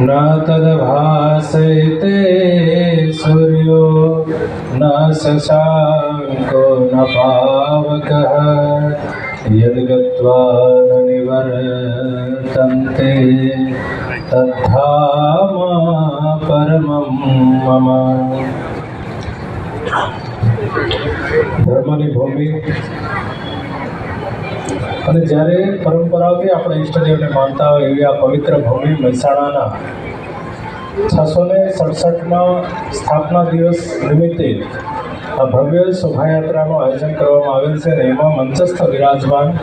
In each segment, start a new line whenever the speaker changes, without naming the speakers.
न तद्भासते सूर्यो न शशाङ्को न पावकः यद्गत्वा न निवर्तन्ते तद्धाम परमं मम ધર્મની ભૂમિ અને જ્યારે પરંપરાઓથી આપણે ઈષ્ટદેવને માનતા હોય એવી આ પવિત્ર ભૂમિ મહેસાણાના છસો ને સડસઠમાં સ્થાપના દિવસ નિમિત્તે આ ભવ્ય શોભાયાત્રાનું આયોજન કરવામાં આવેલ છે અને એમાં મંચસ્થ વિરાજમાન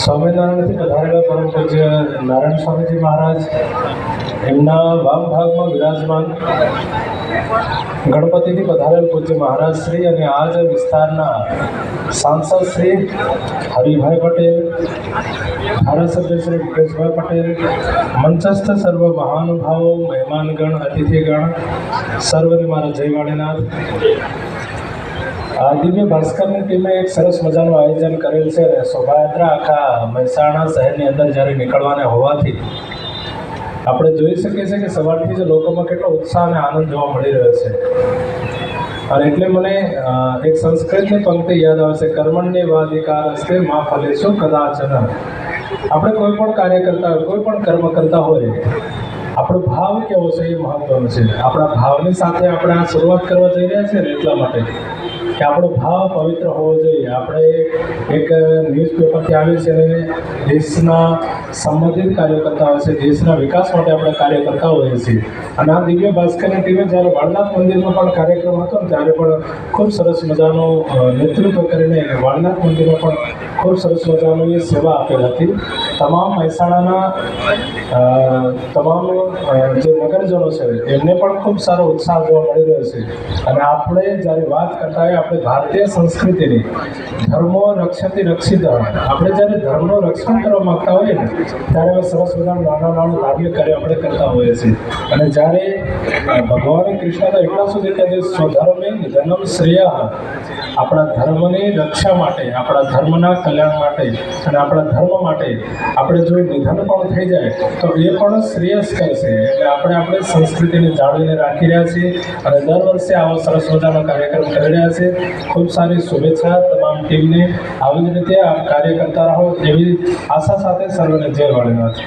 સ્વામિનારાયણથી પધારેલા પરમ પૂજ્ય નારાયણ સ્વામીજી મહારાજ, એમના વામ ભાગમાં વિરાજમાન ગણપતિથી પધારેલ પૂજ્ય મહારાજ શ્રી અને આજ વિસ્તારના સાંસદ શ્રી હરિભાઈ પટેલ, ધારાસભ્ય શ્રી મુકેશભાઈ પટેલ, મંચસ્થ સર્વ મહાનુભાવો, મહેમાનગણ, અતિથિગણ, સર્વને મારા જય વાણીનાથ આ દિવ્ય ભાસ્કરની ટીમે એક સરસ મજાનું આયોજન કરેલ છે અને શોભાયાત્રા આખા મહેસાણા શહેરની અંદર જ્યારે નીકળવાને હોવાથી આપણે જોઈ શકીએ છીએ કે સવારથી જ લોકોમાં કેટલો ઉત્સાહ અને આનંદ જોવા મળી રહ્યો છે. અને એટલે મને એક સંસ્કૃતની પંક્તિ યાદ આવે છે, કર્મણની વાધિકાર હસ્તે માં ફલેશો કદાચન. આપણે કોઈ પણ કાર્ય કરતા હોય કોઈ પણ કર્મ કરતા હોય, આપણો ભાવ કેવો છે એ મહત્વનો છે. આપણા ભાવની સાથે આપણે આ શરૂઆત કરવા જઈ રહ્યા છીએ એટલા માટે. કે આપણો ભાવ પવિત્ર હોવો જોઈએ. આપણે એક ન્યૂઝપેપરથી આવીએ છે અને દેશના સંબંધિત કાર્યો કરતા હોય છે, દેશના વિકાસ માટે આપણે કાર્ય કરતા હોઈએ છીએ. અને આ દિવ્ય ભાસ્કરની ટીમે જ્યારે વાળનાથ મંદિરમાં પણ કાર્યક્રમ હતો ત્યારે પણ ખૂબ સરસ મજાનું નેતૃત્વ કરીને વાળનાથ મંદિરમાં પણ ખૂબ સરસ મજાની સેવા આપેલ હતી. તમામ મહેસાણાના તમામ જે નગરજનો છે, એમને પણ ખૂબ સારો ઉત્સાહ જોવા મળી રહ્યો છે. અને આપણે જ્યારે વાત કરતા હોય, આપણે ભારતીય સંસ્કૃતિની, ધર્મો રક્ષતી રક્ષિત આપણે જ્યારે ધર્મનું રક્ષણ કરવા માંગતા હોઈએ ને, ત્યારે અમે સરસ મજાનું નાના નાનું ધાર્મિક કાર્ય આપણે કરતા હોઈએ છીએ. અને જ્યારે ભગવાન કૃષ્ણ તો એટલા સુધી કે છે સ્વધર્મે, જન્મ, શ્રેય આપણા ધર્મની રક્ષા માટે, આપણા ધર્મના કલ્યાણ માટે અને આપણા ધર્મ માટે આપણે જો નિધન પણ થઈ જાય, તો એ પણ શ્રેયસ કરશે એટલે આપણે આપણે સંસ્કૃતિને જાળવીને રાખી રહ્યા છીએ અને દર વર્ષે આવો સરસ મજાનો કાર્યક્રમ કરી રહ્યા છે ખૂબ સારી શુભેચ્છા તમામ ટીમને. આવી જ રીતે આ કાર્ય કરતા રહો એવી આશા સાથે સર્વને જય વાળીનાથ